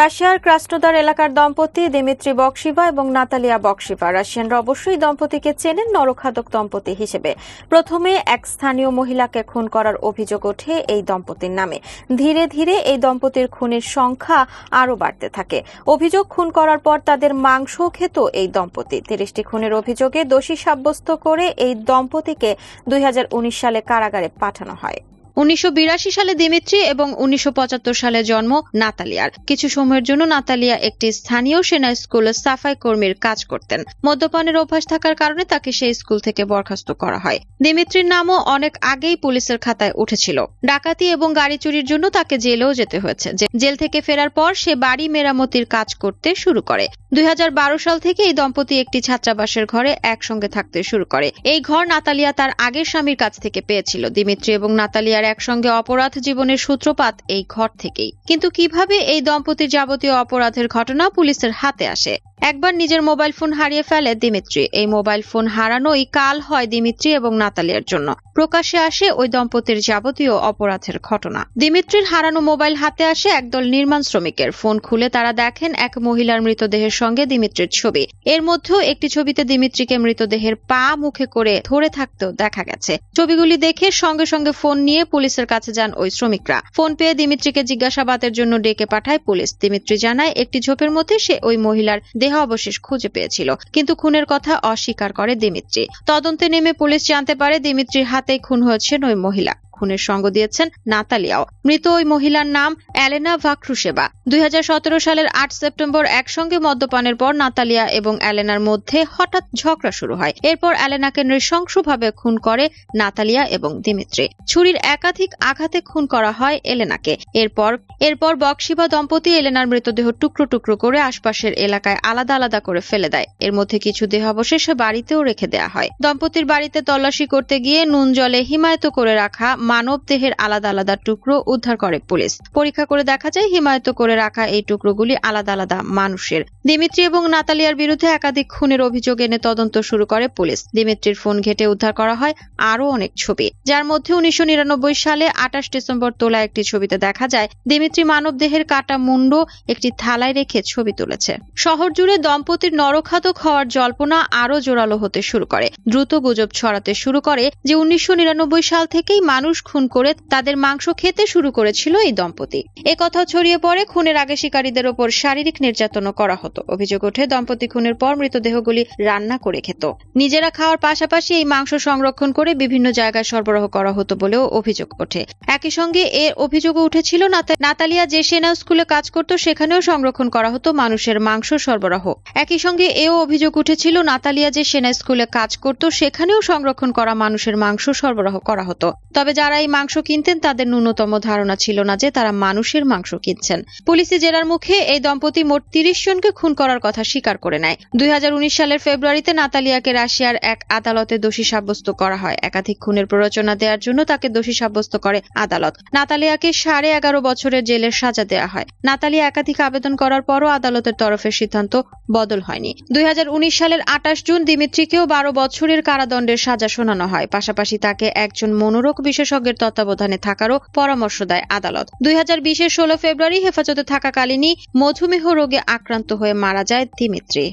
রাশিয়ার ক্রাসনোদার এলাকার দম্পতি দিমিত্রি বক্সিভা এবং নাতালিয়া বক্সিভা। রাশিয়ানরা অবশ্যই দম্পতিকে চেনেন নরখাদক দম্পতি হিসেবে। প্রথমে এক স্থানীয় মহিলাকে খুন করার অভিযোগ ওঠে এই দম্পতির নামে। ধীরে ধীরে এই দম্পতির খুনের সংখ্যা আরও বাড়তে থাকে। অভিযোগ খুন করার পর তাদের মাংস খেত এই দম্পতি। তিরিশটি খুনের অভিযোগে দোষী সাব্যস্ত করে এই দম্পতিকে দুই হাজার উনিশ সালে কারাগারে পাঠানো হয়। উনিশশো বিরাশি সালে দিমিত্রি এবং উনিশশো পঁচাত্তর সালে জন্ম নাতালিয়ার। কিছু সময়ের জন্য নাতালিয়া একটি স্থানীয় সেনা স্কুলে সাফাই কর্মীর কাজ করতেন। মদ্যপানের অভ্যাস থাকার কারণে তাকে সেই স্কুল থেকে বরখাস্ত করা হয়। দিমিত্রির নামও অনেক আগেই পুলিশের খাতায় উঠেছিল। ডাকাতি এবং গাড়ি চুরির জন্য তাকে জেলেও যেতে হয়েছে। জেল থেকে ফেরার পর সে বাড়ি মেরামতির কাজ করতে শুরু করে। দুই হাজার বারো সাল থেকে এই দম্পতি একটি ছাত্রাবাসের ঘরে একসঙ্গে থাকতে শুরু করে। এই ঘর নাতালিয়া তার আগের স্বামীর কাছ থেকে পেয়েছিল। দিমিত্রি এবং নাতালিয়ার একসঙ্গে অপরাধ জীবনের সূত্রপাত এই ঘর থেকেই। কিন্তু কীভাবে এই দম্পতির যাবতীয় অপরাধের ঘটনা পুলিশের হাতে আসে? একবার নিজের মোবাইল ফোন হারিয়ে ফেলে দিমিত্রি। এই মোবাইল ফোন হারানোই কাল হয় দিমিত্রি এবং নাতালিয়ার জন্য। প্রকাশ্যে আসে ওই দম্পতির যাবতীয় অপরাধের ঘটনা। দিমিত্রির হারানো মোবাইল হাতে আসে একদল নির্মাণ শ্রমিকের। ফোন খুলে তারা দেখেন এক মহিলার মৃতদেহের সঙ্গে দিমিত্রির ছবি। এর মধ্যেও একটি ছবিতে দিমিত্রিকে মৃতদেহের পা মুখে করে ধরে থাকতেও দেখা গেছে। ছবিগুলি দেখে সঙ্গে সঙ্গে ফোন নিয়ে পুলিশের কাছে যান ওই শ্রমিকরা। ফোন পেয়ে দিমিত্রিকে জিজ্ঞাসাবাদের জন্য ডেকে পাঠায় পুলিশ। দিমিত্রি জানায়, একটি ঝোপের মধ্যে সে ওই মহিলার দেহ অবশেষ খুঁজে পেয়েছিল, কিন্তু খুনের কথা অস্বীকার করে দিমিত্রি। তদন্তে নেমে পুলিশ জানতে পারে, দিমিত্রির হাতে খুন হয়েছেন ওই মহিলা। খুনের সঙ্গ দিয়েছেন নাতালিয়াও। মৃত ওই মহিলার নাম অ্যালেনা ভাক্রুসেবা দুই সালের আট সেপ্টেম্বর একসঙ্গে মদ্যপানের পর নাতালিয়া এবং অ্যালেনার মধ্যে হঠাৎ ঝগড়া শুরু হয়। এরপর অ্যালেনাকে নৃশংসভাবে খুন করে নাতালিয়া এবং দিমিত্রি। ছুরির একাধিক আঘাতে খুন করা হয় এলেনাকে। এরপর এরপর বক্সিবা দম্পতি এলেনার মৃতদেহ টুকরো টুকরো করে আশপাশের এলাকায় আলাদা আলাদা করে ফেলে দেয়। এর মধ্যে কিছু দেহ অবশেষে বাড়িতেও রেখে দেয়া হয়। দম্পতির বাড়িতে তল্লাশি করতে গিয়ে নুন জলে হিমায়িত করে রাখা মানব দেহের আলাদা আলাদা টুকরো উদ্ধার করে পুলিশ। পরীক্ষা করে দেখা যায়, হিমায়িত করে রাখা এই টুকরোগুলি আলাদা আলাদা মানুষের। দিমিত্রি এবং নাতালিয়ার বিরুদ্ধে একাধিক খুনের অভিযোগ এনে তদন্ত শুরু করে পুলিশ। দিমিত্রির ফোন ঘেটে উদ্ধার করা হয় আরও অনেক ছবি। যার মধ্যে উনিশশো নিরানব্বই সালে আঠাশ ডিসেম্বর তোলা একটি ছবিতে দেখা যায়, দিমিত্রি মানব দেহের কাটা মুন্ড একটি থালায় রেখে ছবি তুলেছে। শহর জুড়ে দম্পতির নরখাতক হওয়ার জল্পনা আরও জোরালো হতে শুরু করে। দ্রুত গুজব ছড়াতে শুরু করে যে উনিশশো নিরানব্বই সাল থেকেই মানুষ খুন করে তাদের মাংস খেতে শুরু করেছিল এই দম্পতি। এ কথাও ছড়িয়ে পড়ে, খুনের আগে শিকারীদের ওপর শারীরিক নির্যাতনও করা হতো। অভিযোগ ওঠে, দম্পতি খুনের পর মৃতদেহগুলি রান্না করে খেত। নিজেরা খাওয়ার পাশাপাশি এই মাংস সংরক্ষণ করে বিভিন্ন জায়গায় সরবরাহ করা হতো বলেও অভিযোগ ওঠে। একই সঙ্গে এর অভিযোগও উঠেছিল নাতালিয়া যে সেনা স্কুলে কাজ করত, সেখানেও সংরক্ষণ করা হতো মানুষের মাংস সরবরাহ। একই সঙ্গে এও অভিযোগ উঠেছিল, নাতালিয়া যে সেনা স্কুলে কাজ করত, সেখানেও সংরক্ষণ করা মানুষের মাংস সরবরাহ করা হতো। তবে যারা এই মাংস কিনতেন তাদের ন্যূনতম ধারণা ছিল না যে তারা মানুষের মাংস কিনছেন। পুলিশি জেরার মুখে এই দম্পতি মোট তিরিশ জনকে খুন করার কথা স্বীকার করে নেয়। দুই হাজার উনিশ সালের ফেব্রুয়ারিতে নাতালিয়াকে রাশিয়ার এক আদালতে দোষী সাব্যস্ত করা হয়। একাধিক খুনের প্ররোচনা দেওয়ার জন্য তাকে দোষী সাব্যস্ত করে আদালত। নাতালিয়াকে সাড়ে এগারো বছরের জেলের সাজা দেওয়া হয়। নাতালিয়া একাধিক আবেদন করার পরও আদালতের তরফের সিদ্ধান্ত বদল হয়নি। দুই হাজার উনিশ সালের আঠাশ জুন দিমিত্রিকেও বারো বছরের কারাদণ্ডের সাজা শোনানো হয়। পাশাপাশি তাকে একজন মনোরোগ বিশেষজ্ঞের তত্ত্বাবধানে থাকারও পরামর্শ দেয় আদালত। দুই হাজার বিশের ষোলো ফেব্রুয়ারি হেফাজতে থাকাকালীনই মধুমেহ রোগে আক্রান্ত হয়ে মারা যায় দিমিত্রি।